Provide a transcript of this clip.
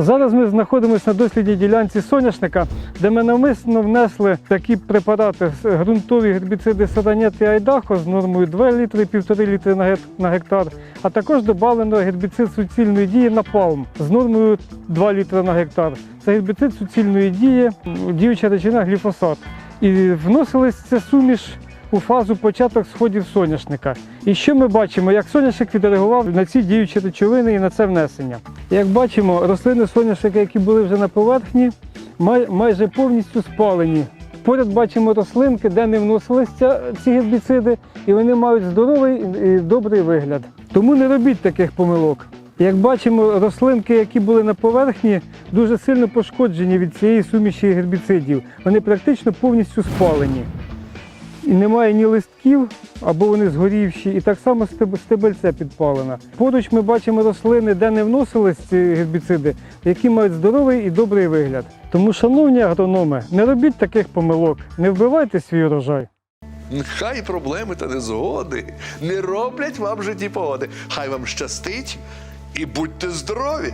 Зараз ми знаходимося на дослідній ділянці соняшника, де ми навмисно внесли такі препарати ґрунтові гербіциди Саданет і Айдахо з нормою 2 літри 1,5 літри на гектар, а також додано гербіцид суцільної дії Напалм з нормою 2 літри на гектар. Це гербіцид суцільної дії, діюча речовина гліфосат. І вносилась ця суміш у фазу початок сходів соняшника. І що ми бачимо, як соняшник відреагував на ці діючі речовини і на це внесення. Як бачимо, рослини соняшника, які були вже на поверхні, май- майже повністю спалені. Поряд бачимо рослинки, де не вносилися ці гербіциди, і вони мають здоровий і добрий вигляд. Тому не робіть таких помилок. Як бачимо, рослинки, які були на поверхні, дуже сильно пошкоджені від цієї суміші гербіцидів. Вони практично повністю спалені. І немає ні листків, або вони згорівші, і так само стеб- стебельце підпалено. Поруч ми бачимо рослини, де не вносились ці гербіциди, які мають здоровий і добрий вигляд. Тому, шановні агрономи, не робіть таких помилок, не вбивайте свій урожай. Хай проблеми та незгоди не роблять вам житті погоди. Хай вам щастить і будьте здорові!